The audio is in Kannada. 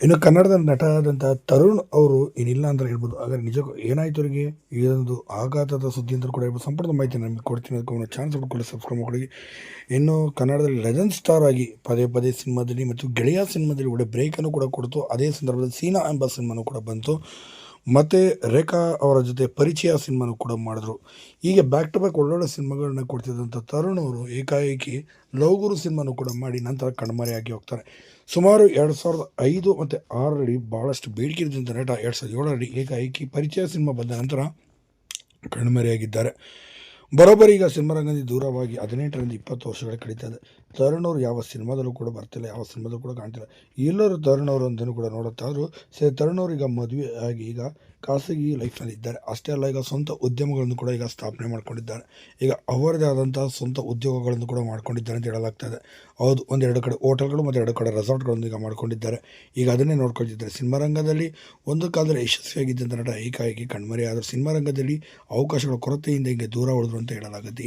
ಇನ್ನು ಕನ್ನಡದ ನಟ ಆದಂಥ ತರುಣ್ ಅವರು ಏನಿಲ್ಲ ಅಂತ ಹೇಳ್ಬೋದು. ಆದರೆ ನಿಜಕ್ಕೂ ಏನಾಯ್ತು ಅವರಿಗೆ? ಇದೊಂದು ಆಘಾತದ ಸುದ್ದಿ ಅಂತ ಕೂಡ ಹೇಳ್ಬೋದು. ಸಂಪೂರ್ಣ ಮಾಹಿತಿ ನಮಗೆ ಕೊಡ್ತೀನಿ. ಅದಕ್ಕೆ ಚಾನ್ಸ್ ಕೂಡ ಸಬ್ಸ್ಕ್ರೈಬ್ ಮಾಡಿ ಇನ್ನು ಕನ್ನಡದಲ್ಲಿ ಲೆಜೆಂಡ್ ಸ್ಟಾರ್ ಆಗಿ ಪದೇ ಪದೇ ಸಿನಿಮಾದಲ್ಲಿ ಮತ್ತು ಗೆಳೆಯ ಸಿನಿಮಾದಲ್ಲಿ ಒಳ್ಳೆ ಬ್ರೇಕನ್ನು ಕೂಡ ಕೊಡ್ತು. ಅದೇ ಸಂದರ್ಭದಲ್ಲಿ ಸೀನಾ ಎಂಬ ಸಿನಿಮಾನು ಕೂಡ ಬಂತು. ಮತ್ತು ರೇಖಾ ಅವರ ಜೊತೆ ಪರಿಚಯ ಸಿನಿಮಾನು ಕೂಡ ಮಾಡಿದ್ರು. ಹೀಗೆ ಬ್ಯಾಕ್ ಟು ಬ್ಯಾಕ್ ಒಳ್ಳೊಳ್ಳೆ ಸಿನಿಮಾಗಳನ್ನ ಕೊಡ್ತಿದ್ದಂಥ ತರುಣ್ ಅವರು ಏಕಾಏಕಿ ಲವ್ ಗುರು ಸಿನಿಮಾನು ಕೂಡ ಮಾಡಿ ನಂತರ ಕಣ್ಮರೆಯಾಗಿ ಹೋಗ್ತಾರೆ. ಸುಮಾರು ಎರಡು ಸಾವಿರದ ಐದು ಮತ್ತು ಆರರಲ್ಲಿ ಭಾಳಷ್ಟು ಬೇಡಿಕೆ ಇದ್ದಂಥ ನಟ ಎರಡು ಸಾವಿರದ ಏಳರಲ್ಲಿ ಏಕಾಏಕಿ ಪರಿಚಯ ಸಿನಿಮಾ ಬಂದ ನಂತರ ಕಣ್ಮರೆಯಾಗಿದ್ದಾರೆ. ಬರೋಬ್ಬರಿ ಈಗ ಸಿನಿಮಾರಂಗದಿಂದ ದೂರವಾಗಿ ಹದಿನೆಂಟರಿಂದ ಇಪ್ಪತ್ತು ವರ್ಷಗಳ ಕಡಿತಾ ಇದೆ. ತರುಣ್ ಅವರು ಯಾವ ಸಿನಿಮಾದಲ್ಲೂ ಕೂಡ ಬರ್ತಿಲ್ಲ, ಯಾವ ಸಿನಿಮಾದಲ್ಲೂ ಕೂಡ ಕಾಣ್ತಿಲ್ಲ. ಎಲ್ಲರೂ ತರುಣ್ ಅವರು ಅಂತಲೂ ಕೂಡ ನೋಡುತ್ತಾದರೂ ಸೇ, ತರುಣ್ ಅವರು ಈಗ ಮದುವೆ ಆಗಿ ಈಗ ಖಾಸಗಿ ಲೈಫ್ನಲ್ಲಿ ಇದ್ದಾರೆ. ಅಷ್ಟೇ ಅಲ್ಲ, ಈಗ ಸ್ವಂತ ಉದ್ಯಮಗಳನ್ನು ಕೂಡ ಈಗ ಸ್ಥಾಪನೆ ಮಾಡ್ಕೊಂಡಿದ್ದಾರೆ. ಈಗ ಅವರದೇ ಆದಂತಹ ಸ್ವಂತ ಉದ್ಯೋಗಗಳನ್ನು ಕೂಡ ಮಾಡ್ಕೊಂಡಿದ್ದಾರೆ ಅಂತ ಹೇಳಲಾಗ್ತದೆ ಹೌದು, ಒಂದೆರಡು ಕಡೆ ಹೋಟೆಲ್ಗಳು ಮತ್ತು ಎರಡು ಕಡೆ ರೆಸಾರ್ಟ್ಗಳನ್ನು ಈಗ ಮಾಡ್ಕೊಂಡಿದ್ದಾರೆ. ಈಗ ಅದನ್ನೇ ನೋಡ್ಕೊಳ್ತಿದ್ದಾರೆ. ಸಿನಿಮಾ ರಂಗದಲ್ಲಿ ಒಂದು ಕಾಲದಲ್ಲಿ ಯಶಸ್ವಿಯಾಗಿದ್ದಂಥ ನಟ ಏಕಾಏಕಿ ಕಣ್ಮರೆಯಾದರೂ ಸಿನಿಮಾ ರಂಗದಲ್ಲಿ ಅವಕಾಶಗಳ ಕೊರತೆಯಿಂದ ಹಿಂಗೆ ದೂರ ಉಳಿದ್ರು ಅಂತ ಹೇಳಲಾಗುತ್ತೆ